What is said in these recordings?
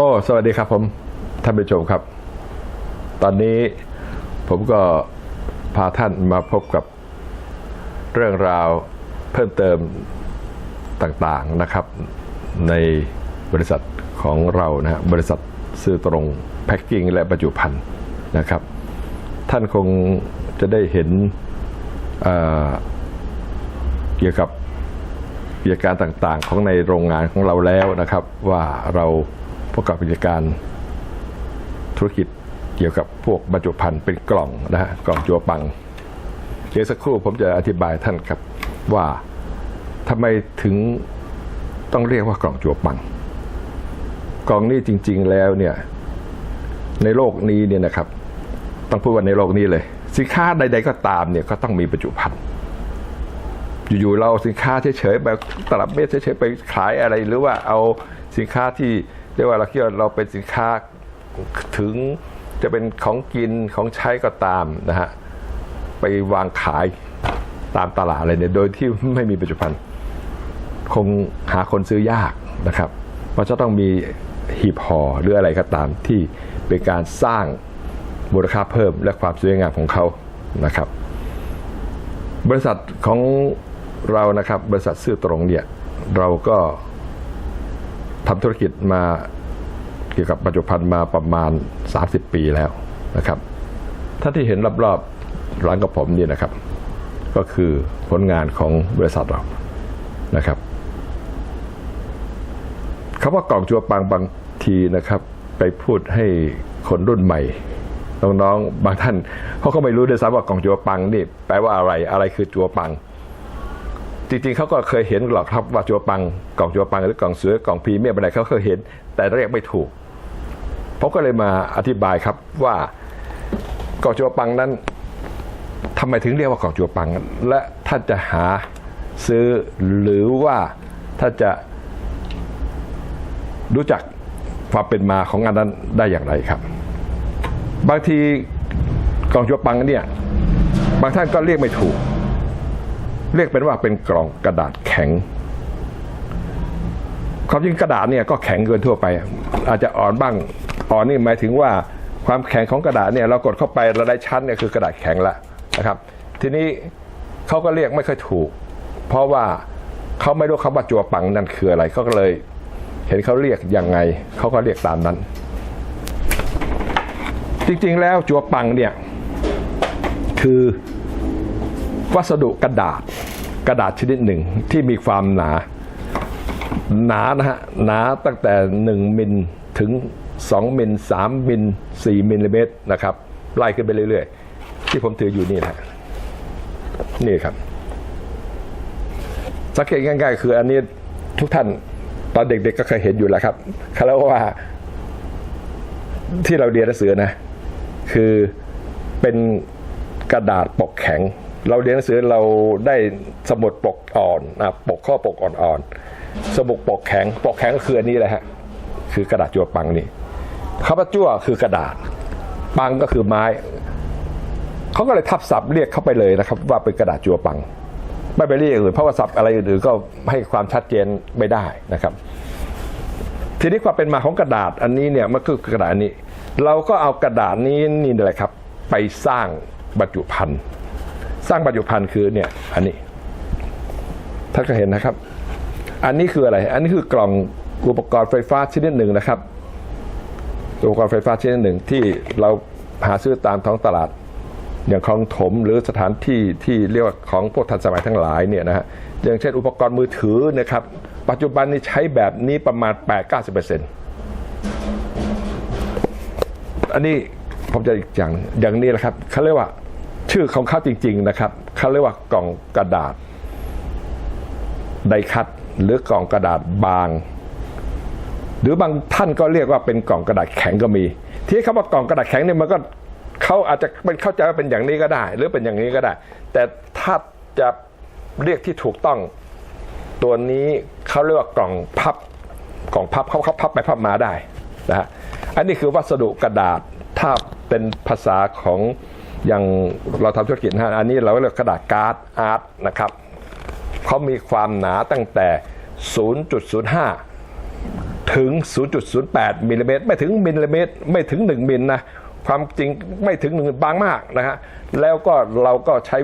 โอ้ สวัสดีครับผมท่านผู้ชมครับ ตอนนี้ผมก็พาท่านมาพบกับเรื่องราวเพิ่มเติมต่างๆนะครับ ในบริษัทของเรานะฮะบริษัทซื้อตรงแพ็คกิ้งและบรรจุภัณฑ์นะครับ ท่านคงจะได้เห็นเเกี่ยวกับกิจการต่างๆ ของในโรงงานของเราแล้วนะครับ ว่าเรา ประกอบกิจการธุรกิจเกี่ยวกับพวกบรรจุภัณฑ์เป็นกล่องนะฮะกล่องจัวปังเดี๋ยวสักครู่ผมจะอธิบายท่านครับว่าทำไมถึงต้องเรียกว่ากล่องจัวปัง กล่องนี้จริง ๆแล้วเนี่ยในโลกนี้เนี่ยนะครับ ต้องพูดว่าในโลกนี้เลย สินค้าใด ๆ ก็ตามเนี่ยก็ต้องมีบรรจุภัณฑ์อยู่ๆเราสินค้าเฉยๆแบบตลับเมตรเฉยๆไปขายอะไร หรือว่าเอาสินค้าที่ เรียกว่าเราคิดว่าเราเป็นสินค้าถึงจะเป็นของกินของใช้ก็ตามนะฮะไปวางขายตามตลาดอะไรเนี่ยโดยที่ไม่มีบรรจุภัณฑ์คงหาคนซื้อยากนะครับเพราะจะต้องมีหีบห่อหรืออะไรก็ตามที่เป็นการสร้างมูลค่าเพิ่มและความสวยงามของเขานะครับ บริษัทของเรานะครับบริษัทซื่อตรงเนี่ยเราก็ ทำธุรกิจมาเกี่ยวกับบรรจุภัณฑ์มาประมาณ 30 ปีแล้วนะครับท่านที่เห็นรอบๆหลังกับผมเนี่ยนะครับ ก็คือผลงานของบริษัทเรานะครับคำว่ากล่องจัวปังบางทีนะครับ ไปพูดให้คนรุ่นใหม่น้องๆบางท่านเขาก็ไม่รู้ด้วยซ้ำว่ากล่องจัวปังนี่แปลว่าอะไรอะไรคือจัวปัง จริงๆเขาก็เคยเห็นหรอกครับว่าจัวปังกล่องจัวปังหรือกล่องเสือกล่องพรีเมียมอะไรเขาเคยเห็น แต่เรียกไม่ถูกผมก็เลยมาอธิบายครับว่ากล่องจัวปังนั้นทำไมถึงเรียกว่ากล่องจัวปัง และท่าจะหาซื้อหรือว่าถ้าจะรู้จักความเป็นมาของงานนั้นได้อย่างไรครับ บางทีกล่องจัวปังเนี่ยบางท่านก็เรียกไม่ถูก เรียกเป็นว่าเป็นกล่องกระดาษแข็งความจริงกระดาษเนี่ยก็แข็งเกินทั่วไป อาจจะอ่อนบ้างอ่อนนี่หมายถึงว่าความแข็งของกระดาษเนี่ยเรากดเข้าไปเราได้ชั้นเนี่ยคือกระดาษแข็งละนะครับ ทีนี้เขาก็เรียกไม่ค่อยถูก เพราะว่าเขาไม่รู้คำว่าจัวปังนั่นคืออะไรเขาก็เลย เห็นเขาเรียกยังไงเขาก็เรียกตามนั้น จริงๆแล้วจัวปังเนี่ยคือ วัสดุกระดาษกระดาษชนิดหนึ่งที่มีความหนาหนานะฮะหนาตั้งแต่ 1 มิลถึง 2 มิล 3 มิล 4 มิลลิเมตรนะครับ ไล่ขึ้นไปเรื่อยๆ ที่ผมถืออยู่นี่นะฮะนี่ครับ สังเกตง่ายๆ คืออันนี้ทุกท่านตอนเด็กๆก็เคยเห็นอยู่แล้วครับเขารียกว่าที่เราเรียนหนังสือนะ คือเป็นกระดาษปกแข็ง เราเรียนหนังสือเราได้สมุดปกอ่อนนะปกข้อปกอ่อนๆสมุดปกแข็ง ปกแข็งก็คืออันนี้แหละฮะคือกระดาษจั่วปังนี่คำว่าจั่วคือกระดาษ ปังก็คือไม้เขาก็เลยทับศัพท์เรียกเข้าไปเลยนะครับ ว่าเป็นกระดาษจั่วปัง ไม่ไปเรียกอื่นเพราะว่าศัพท์อะไรอื่นๆก็ให้ความชัดเจนไม่ได้นะครับ ทีนี้ความเป็นมาของกระดาษอันนี้เนี่ยมันคือกระดาษนี้ เราก็เอากระดาษนี้นี่แหละครับ ไปสร้างบรรจุภัณฑ์ สร้างบรรจุภัณฑ์คือเนี่ยอันนี้ท่านก็เห็นนะครับ อันนี้คืออะไร อันนี้คือกล่องอุปกรณ์ไฟฟ้าชนิดหนึ่งนะครับอุปกรณ์ไฟฟ้าชนิดหนึ่งที่เราหาซื้อตามท้องตลาด อย่างคลองถมหรือสถานที่ที่เรียกว่าของพวกทันสมัยทั้งหลายเนี่ยนะฮะอย่างเช่นอุปกรณ์มือถือนะครับ ปัจจุบันนี้ใช้แบบนี้ประมาณ 8-90%อันนี้ผมจะอีกอย่างอย่างนี้แหละครับเขาเรียกว่า ชื่อของเขาจริง ๆนะครับเขาเรียกว่ากล่องกระดาษไดคัตหรือกล่องกระดาษบาง หรือบางท่านก็เรียกว่าเป็นกล่องกระดาษแข็งก็มี ที่คำว่ากล่องกระดาษแข็งเนี่ยมันก็เขาอาจจะเป็นเข้าใจว่าเป็นอย่างนี้ก็ได้ หรือเป็นอย่างนี้ก็ได้ แต่ถ้าจะเรียกที่ถูกต้อง ตัวนี้เขาเรียกว่ากล่องพับกล่องพับเขาเขาพับไปพับมาได้นะฮะอันนี้คือวัสดุกระดาษถ้าเป็นภาษาของ อย่างเราทำธุรกิจนะอันนี้เราเรียกกระดาษการ์ดอาร์ตนะครับเขามีความหนาตั้งแต่ 0.05 ถึง 0.08มิลลิเมตรไม่ถึงมิลลิเมตรไม่ถึง 1มิลนะความจริงไม่ถึงหนึ่งบางมากนะฮะแล้วก็เราก็ใช้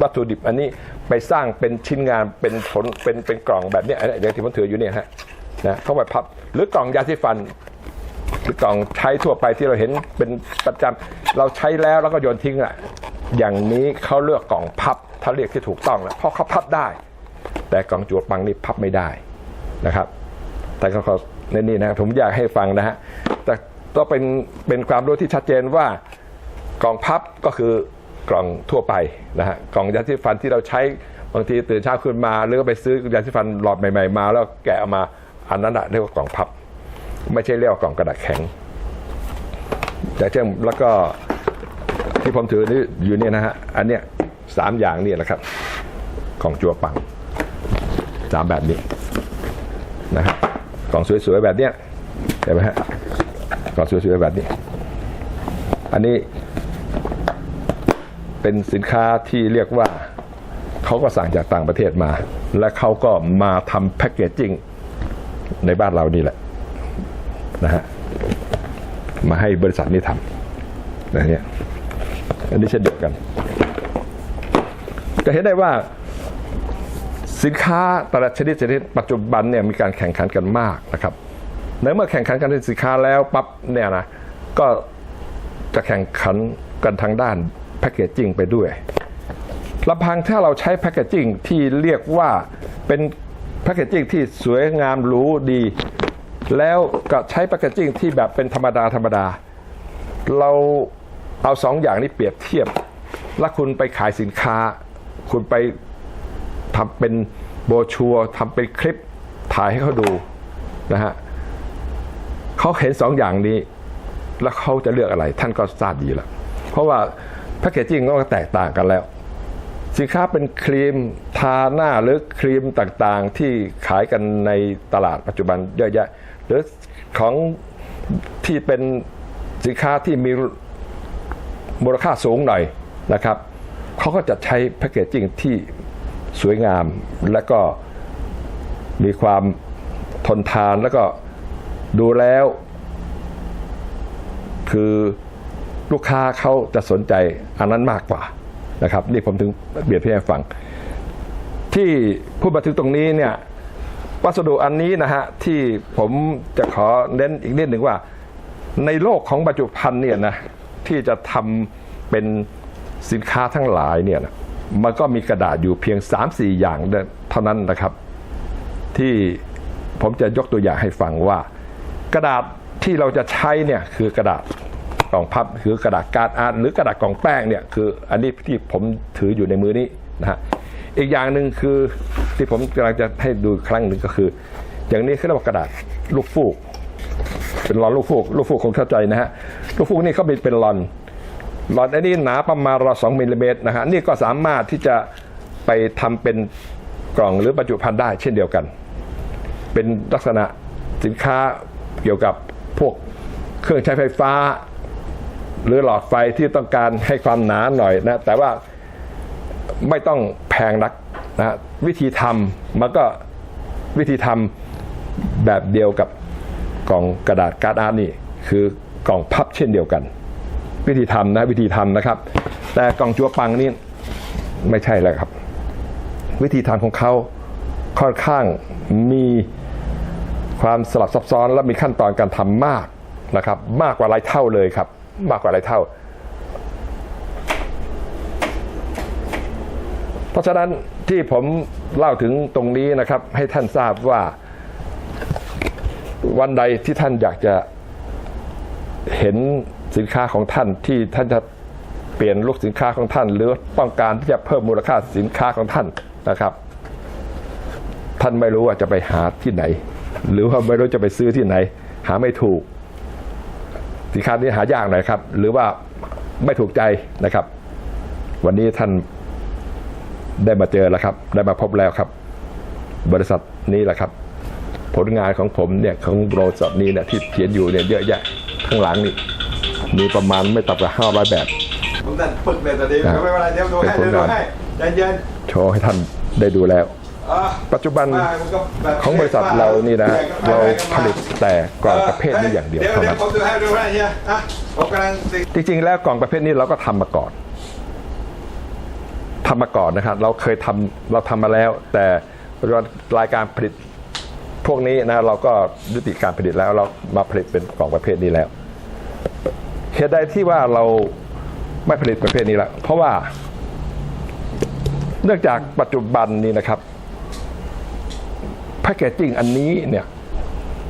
วัตถุดิบอันนี้ไปสร้างเป็นชิ้นงานเป็นผลเป็นเป็นกล่องแบบนี้อันเนี้ยอย่างที่ผมถืออยู่เนี่ยฮะนะเข้าไปพับหรือกล่องยาสีฟัน หรือกล่องใช้ทั่วไปที่เราเห็นเป็นประจำเราใช้แล้วแล้วก็โยนทิ้งอะอย่างนี้เขาเลือกกล่องพับถ้าเรียกที่ถูกต้องแล้วเพราะเขาพับได้ แต่กล่องจัวปังนี่พับไม่ได้นะครับ แต่ก็ขอในนี่นะผมอยากให้ฟังนะฮะแต่ก็เป็นเป็นความรู้ที่ชัดเจนว่ากล่องพับก็คือกล่องทั่วไปนะฮะกล่องยาสีฟันที่เราใช้บางทีตื่นเช้าขึ้นมาหรือก็ไปซื้อยาสีฟันหลอดใหม่ ๆ มา แล้วแกะออกมาอันนั้นอะเรียกว่ากล่องพับ ไม่ใช่เรียกว่ากล่องกระดาษแข็ง แต่เช่นแล้วก็ที่ผมถือนี่อยู่เนี่ยนะฮะ อันเนี้ยสามอย่างนี่แหละครับ ของจัวปังสามแบบนี้นะฮะกล่องสวยๆแบบเนี้ยเห็นไหมฮะกล่องสวยๆแบบนี้ อันนี้เป็นสินค้าที่เรียกว่าเขาก็สั่งจากต่างประเทศมา และเขาก็มาทำแพ็กเกจจิ้งในบ้านเรานี่แหละ นะฮะมาให้บริษัทนี้ทำนะเนี่ยอันนี้เช่นเดียวกัน จะเห็นได้ว่าสินค้าแต่ละชนิดชนิดปัจจุบันเนี่ยมีการแข่งขันกันมากนะครับในเมื่อแข่งขันกันในสินค้าแล้วปั๊บเนี่ยนะก็จะแข่งขันกันทางด้านแพคเกจจิ้งไปด้วยลำพังถ้าเราใช้แพคเกจจิ้งที่เรียกว่าเป็นแพคเกจจิ้งที่สวยงามหรูดี แล้วก็ใช้แพคเกจจิ้งที่แบบเป็นธรรมดาธรรมดา เราเอาสองอย่างนี้เปรียบเทียบ แล้วคุณไปขายสินค้า คุณไปทำเป็นโบชัวร์ทำเป็นคลิปถ่ายให้เขาดูนะฮะเขาเห็นสองอย่างนี้ แล้วเขาจะเลือกอะไร ท่านก็ทราบดีแล้ว เพราะว่าแพคเกจจิ้งก็แตกต่างกันแล้ว สินค้าเป็นครีมทาหน้าหรือครีมต่างๆ ที่ขายกันในตลาดปัจจุบันเยอะแยะ หรือของที่เป็นสินค้าที่มีมูลค่าสูงหน่อยนะครับเขาก็จะใช้แพคเกจจิ้งที่สวยงาม และก็มีความทนทานแล้วก็ดูแล้ว คือลูกค้าเขาจะสนใจอันนั้นมากกว่านะครับ นี่ผมถึงเบียดพี่ให้ฟัง ที่พูดมาถึงตรงนี้เนี่ย วัสดุอันนี้นะฮะที่ผมจะขอเน้นอีกนิดหนึ่งว่า ในโลกของปัจจุบันเนี่ยนะที่จะทำเป็นสินค้าทั้งหลายเนี่ยนะมันก็มีกระดาษอยู่เพียง 3-4 อย่างเท่านั้นนะครับ ที่ผมจะยกตัวอย่างให้ฟังว่า กระดาษที่เราจะใช้เนี่ยคือกระดาษกล่องพับคือกระดาษการ์ดอาร์ตหรือกระดาษกล่องแป้งเนี่ยคืออันนี้ที่ผมถืออยู่ในมือนี้นะฮะ อีกอย่างหนึ่งคือที่ผมกำลังจะให้ดูครั้งหนึ่งก็คือ อย่างนี้เขาเรียกว่ากระดาษลูกฟูก เป็นรอนลูกฟูก ลูกฟูกคงเข้าใจนะฮะลูกฟูกนี่เขาเป็นเป็นรอนรอนอันนี้หนาประมาณรอสองมิลลิเมตรนะฮะนี่ก็สามารถที่จะไปทำเป็นกล่องหรือบรรจุภัณฑ์ได้เช่นเดียวกัน เป็นลักษณะสินค้าเกี่ยวกับพวกเครื่องใช้ไฟฟ้า หรือหลอดไฟที่ต้องการให้ความหนาหน่อยนะแต่ว่า ไม่ต้องแพงนักนะฮะวิธีทำมันก็วิธีทำแบบเดียวกับกล่องกระดาษการ์ดอาร์ตนี่ คือกล่องพับเช่นเดียวกัน วิธีทำนะวิธีทำนะครับ แต่กล่องจัวปังนี่ไม่ใช่แล้วครับ วิธีทำของเขาค่อนข้างมีความสลับซับซ้อนและมีขั้นตอนการทำมากนะครับ มากกว่าหลายเท่าเลยครับ มากกว่าหลายเท่า เพราะฉะนั้นที่ผมเล่าถึงตรงนี้นะครับ ให้ท่านทราบว่าวันใดที่ท่านอยากจะเห็นสินค้าของท่านที่ท่านจะเปลี่ยนลูกสินค้าของท่าน หรือต้องการที่จะเพิ่มมูลค่าสินค้าของท่านนะครับ ท่านไม่รู้ว่าจะไปหาที่ไหน หรือว่าไม่รู้จะไปซื้อที่ไหน หาไม่ถูก สินค้านี้หายากหน่อยครับ หรือว่าไม่ถูกใจนะครับ วันนี้ท่าน ได้มาเจอแล้วครับ ได้มาพบแล้วครับ บริษัทนี้แหละครับ ผลงานของผมเนี่ยของบริษัทนี้เนี่ยที่เขียนอยู่เนี่ยเยอะแยะข้างหลังนี่มีประมาณไม่ต่ำกว่าห้าร้อยแบบผมแต่ฝึกเลยตอนนี้ครับไม่เป็นไรเดี๋ยวดูให้เป็นผลเดี๋ยวดูงานให้ใจเย็นโชว์ให้ท่านได้ดูแล้วอะปัจจุบันมามันก็แบบของบริษัทเรานี่นะแบ่งกันไปเราแบ่งกันผมาลิตแต่กล่องประเภทนี้อย่างเดียวเดี๋ยวเท่าเดี๋ยนั้วนผมดูให้ดูให้เฮียอะผมกำลังติดจริงๆแล้วกล่องประเภทนี้เราก็ทำมาก่อน ทำมาก่อนนะครับ เราเคยทำเราทำมาแล้ว แต่รายการผลิตพวกนี้นะเราก็ยุติการผลิตแล้วเรามาผลิตเป็นกล่องประเภทนี้แล้วเหตุใดที่ว่าเราไม่ผลิตประเภทนี้ล้วเพราะว่า เนื่องจากปัจจุบันนี้นะครับแพคเกจจิ้งอันนี้เนี่ย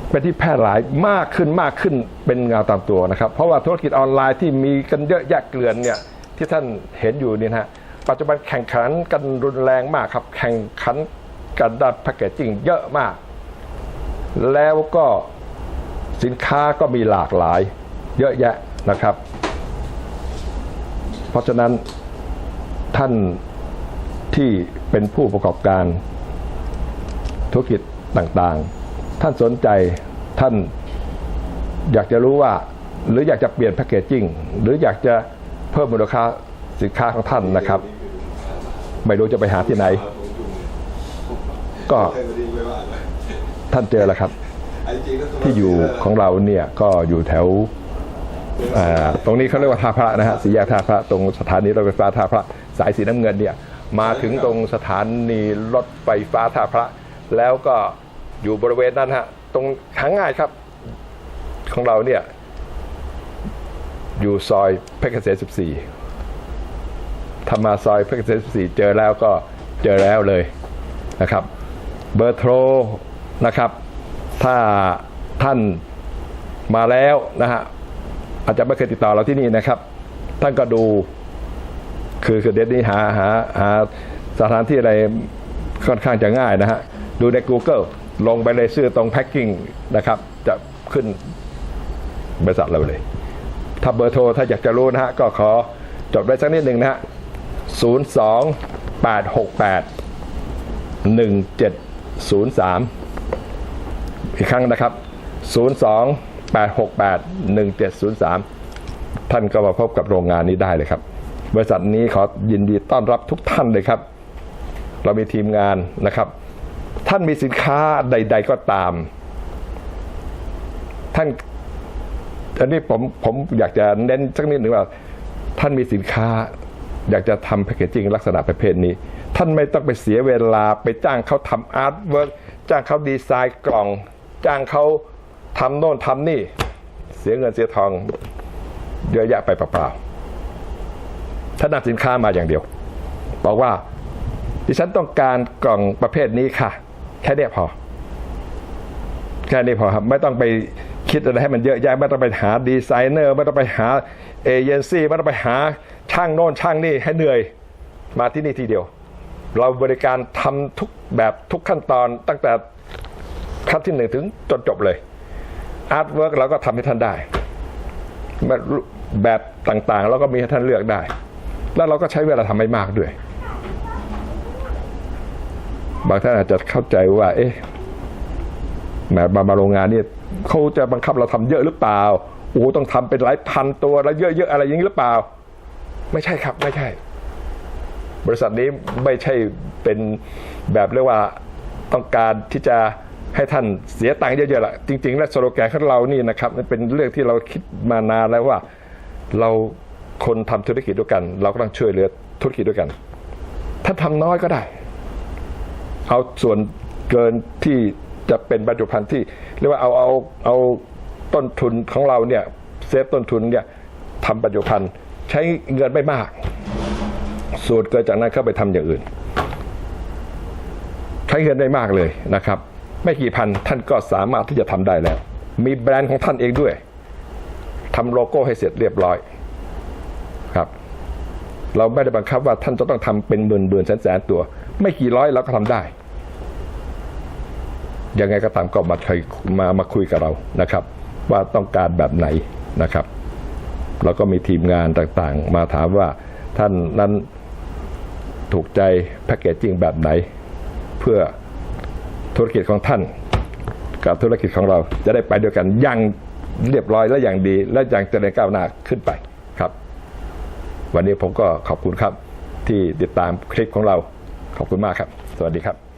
เป็นที่แพร่หลายมากขึ้นมากขึ้นเป็นเงาตามตัวนะครับ เพราะว่าธุรกิจออนไลน์ที่มีกันเยอะแยะเกลื่อนเนี่ยที่ท่านเห็นอยู่นี่นะฮะ ปัจจุบันแข่งขันกันรุนแรงมากครับ แข่งขันกันด้านแพคเกจจิ้งเยอะมาก แล้วก็สินค้าก็มีหลากหลาย เยอะแยะนะครับ เพราะฉะนั้นท่านที่เป็นผู้ประกอบการธุรกิจต่างๆ ท่านสนใจท่านอยากจะรู้ว่า หรืออยากจะเปลี่ยนแพคเกจจิ้งหรืออยากจะเพิ่มมูลค่า สินค้าของท่านนะครับ ไม่รู้จะไปหาที่ไหน ก็ท่านเจอแล้วครับ ที่อยู่ของเราเนี่ยก็อยู่แถวตรงนี้เขาเรียกว่าท่าพระนะฮะสี่แยกท่าพระตรงสถานีรถไฟฟ้าท่าพระ สายสีน้ำเงินเนี่ย มาถึงตรงสถานีรถไฟฟ้าท่าพระ แล้วก็อยู่บริเวณนั้นฮะตรงหาง่ายครับของเราเนี่ย อยู่ซอยเพชรเกษม14 ถ้ามาซอยเพชรเกษม14เจอแล้วก็เจอแล้วเลยนะครับ เบอร์โทรนะครับ ถ้าท่านมาแล้วนะฮะอาจจะไม่เคยติดต่อเราที่นี่นะครับ ท่านก็ดูคือคือเดี๋ยวนี้หาหาหาสถานที่อะไรค่อนข้างจะง่ายนะฮะ ดูใน Google ลงไปเลยชื่อตรงแพ็คกิ้งนะครับ จะขึ้นบริษัทเราเลย ถ้าเบอร์โทรถ้าอยากจะรู้นะฮะ ก็ขอจดไว้สักนิดหนึ่งนะฮะ 02 868 1703 อีกครั้งนะครับ 02 868 1703 ท่านก็มาพบกับโรงงานนี้ได้เลยครับ บริษัทนี้ขอยินดีต้อนรับทุกท่านเลยครับ เรามีทีมงานนะครับ ท่านมีสินค้าใด ๆก็ตาม ท่านอันนี้ผมผมอยากจะเน้นสักนิดหนึ่งว่า ท่านมีสินค้า อยากจะทำแพคเกจจิ้งลักษณะประเภทนี้ ท่านไม่ต้องไปเสียเวลาไปจ้างเขาทำอาร์ตเวิร์กจ้างเขาดีไซน์กล่อง จ้างเขาทำโน่นทำนี่ เสียเงินเสียทองเยอะแยะไปเปล่าๆท่านนำสินค้ามาอย่างเดียว บอกว่าดิฉันต้องการกล่องประเภทนี้ค่ะ แค่เนี้ยพอ แค่นี้พอครับ ไม่ต้องไปคิดอะไรให้มันเยอะแยะไม่ต้องไปหาดีไซเนอร์ ไม่ต้องไปหาเอเจนซี่ไม่ต้องไปหา ช่างโน่นช่างนี่ให้เหนื่อยมาที่นี่ทีเดียว เราบริการทำทุกแบบทุกขั้นตอนตั้งแต่ขั้นที่หนึ่งถึงจนจบเลยอาร์ตเวิร์กเราก็ทำให้ท่านได้ แบบต่างๆ เราก็มีให้ท่านเลือกได้ แล้วเราก็ใช้เวลาทำไม่มากด้วย บางท่านอาจจะเข้าใจว่า เอ๊ะแหมมามาโรงงานนี่เขาจะบังคับเราทำเยอะหรือเปล่าโอ้ต้องทำเป็นหลายพันตัวแล้วเยอะๆอะไรอย่างนี้หรือเปล่า ไม่ใช่ครับไม่ใช่ บริษัทนี้ไม่ใช่เป็นแบบเรียกว่าต้องการที่จะให้ท่านเสียตังค์เยอะๆละจริง ๆ แล้วสโลแกนของเรานี่นะครับมันเป็นเรื่องที่เราคิดมานานแล้วว่า เราคนทำธุรกิจด้วยกัน เราก็ต้องช่วยเหลือธุรกิจด้วยกัน ถ้าทำน้อยก็ได้ เอาส่วนเกินที่จะเป็นบรรจุภัณฑ์ที่เรียกว่าเอาเอาเอาต้นทุนของเราเนี่ยเซฟต้นทุนเนี่ยทำบรรจุภัณฑ์ ใช้เงินไม่มากส่วนเกินจากนั้นเข้าไปทำอย่างอื่น ใช้เงินได้มากเลยนะครับ ไม่กี่พันท่านก็สามารถที่จะทำได้แล้ว มีแบรนด์ของท่านเองด้วยทำโลโก้ให้เสร็จเรียบร้อยครับ เราไม่ได้บังคับว่าท่านจะต้องทำเป็นหมื่นหมื่นแสนแสนตัว ไม่กี่ร้อยเราก็ทำได้ยังไงก็ตามก็มาคุยมามาคุยกับเรานะครับ ว่าต้องการแบบไหนนะครับ เราก็มีทีมงานต่างๆ มาถามว่าท่านนั้นถูกใจแพคเกจจิ้งแบบไหน เพื่อธุรกิจของท่าน กับธุรกิจของเราจะได้ไปด้วยกันอย่างเรียบร้อยและอย่างดี และอย่างเจริญก้าวหน้าขึ้นไปครับ วันนี้ผมก็ขอบคุณครับที่ติดตามคลิปของเราขอบคุณมากครับ สวัสดีครับ